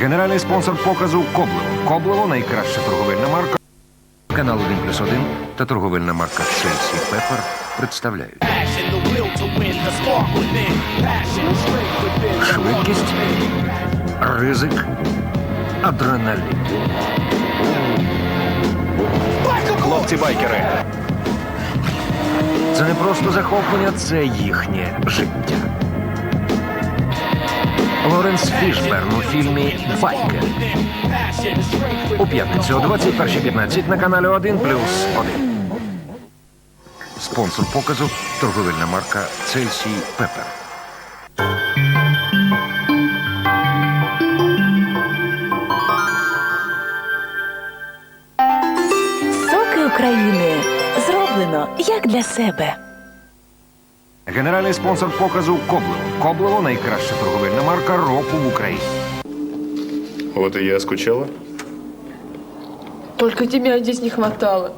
Генеральний спонсор показу Коблево. Коблево найкраща торговельна марка. Канал 1 плюс 1 та торговельна марка Chelsea Pepper представляють швидкість, ризик, адреналін. Хлопці байкери. Це не просто захоплення, це їхнє життя. Лоренс Фішберн у фільмі Байкер. У п'ятницю о 21.15 на каналі 1 плюс 1. Спонсор показу торговельна марка Chelsea Pepper. Соки України зроблено як для себе. Генеральний спонсор показу Коблево. Коблево найкраща торговельна марка року в Україні. Вот и я скучала. Только тебя здесь не хватало.